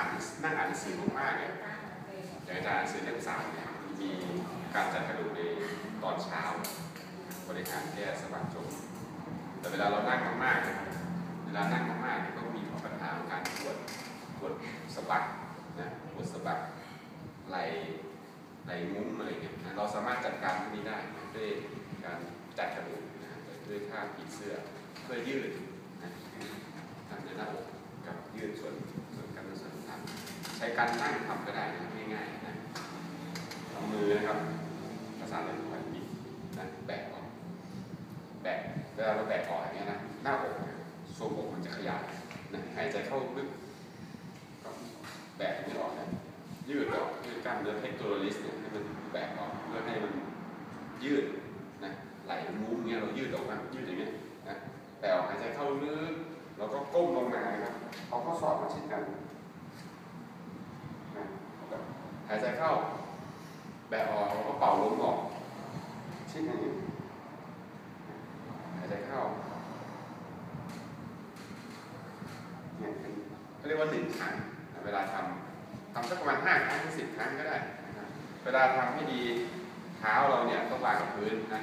อ่านนั่งอ่านหนังสือมากๆเนี่ยอย่างอาจารย์อ่านหนังสือเล่มสามเนี่ยมีการจัดกระดูกในตอนเช้า บริหารแก้สะบักจมแต่เวลาเรานั่งมากๆเนี่ยเวลานั่งมากๆเนี่ยก็มีปัญหาของการปวดปวดสะบักนะปวดสะบักไหลไหลมุ้งอะไรเงี้ยเราสามารถจัดการพวกนี้ได้ด้วยการจัดกระดูกนะด้วยท่าผีเสื้อเพื่อยืดนะ ช้การนั่งทำก็ได้นะง่ายๆนะเอามือนะครับภาษาอะไรหน่อยบิดนะแบกออกแบกเวลาเราแบกออกอย่างเงี้ยนะหน้าอกเนี่ยทรวงอกมันจะขยายนะหายใจเข้าลึกก็แบกไม่ออกนะยืดออกยืดกล้ามเนื้อเพกโตรลิสเนี่ยให้มันแบกออกเพื่อให้มันยืดนะไหลมุ้งเงี้ยเรายืดออกมายืดอย่างเงี้ยนะแบกออกหายใจเข้าลึกเราก็ก้มลงมานะครับเอาข้อศอกมาชิดกันนะ หายใจเข้า แบกออกเราก็เป่าลมออกชิดอย่างนี้หายใจเข้าเนี่ยเขาเรียกว่าหนึ่งครั้งเวลาทำทำสักประมาณห้าครั้งถึงสิบครั้งก็ได้นะครับเวลาทำให้ดีเท้าเราเนี่ยต้องวางกับพื้นนะ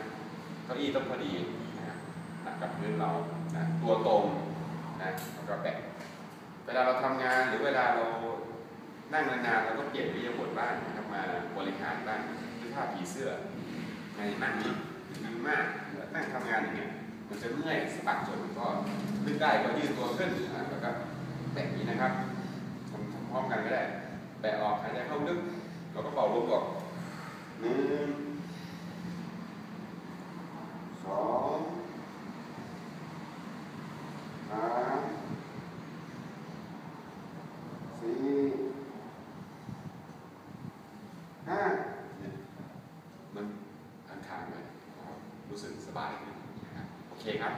เก้าอี้ต้องพอดีนะหนักกับพื้นเรานะตัวตรงนะแล้วก็แบกเวลาเราทำงานหรือเวลาเรา นั่งนานๆเราก็เปลี่ยนวิธีบทบ้างนะครับมาบริหารบ้างด้วยท่าผีเสื้อในนั่งนี้ดีมากนั่งทำงานอย่างเงี้ยมันจะเมื่อยสะบักจนก็ลึกได้ก็ยืดตัวขึ้นอะแล้วก็แบบนี้นะครับทำพร้อมกันก็ได้แบะออกหายใจเข้าลึกแล้วก็เป่าลมออกหนึ่งสองสามสี่ห้าเนี่ยมันทางทางๆเลย รู้สึกสบายขึ้นโอเคครับ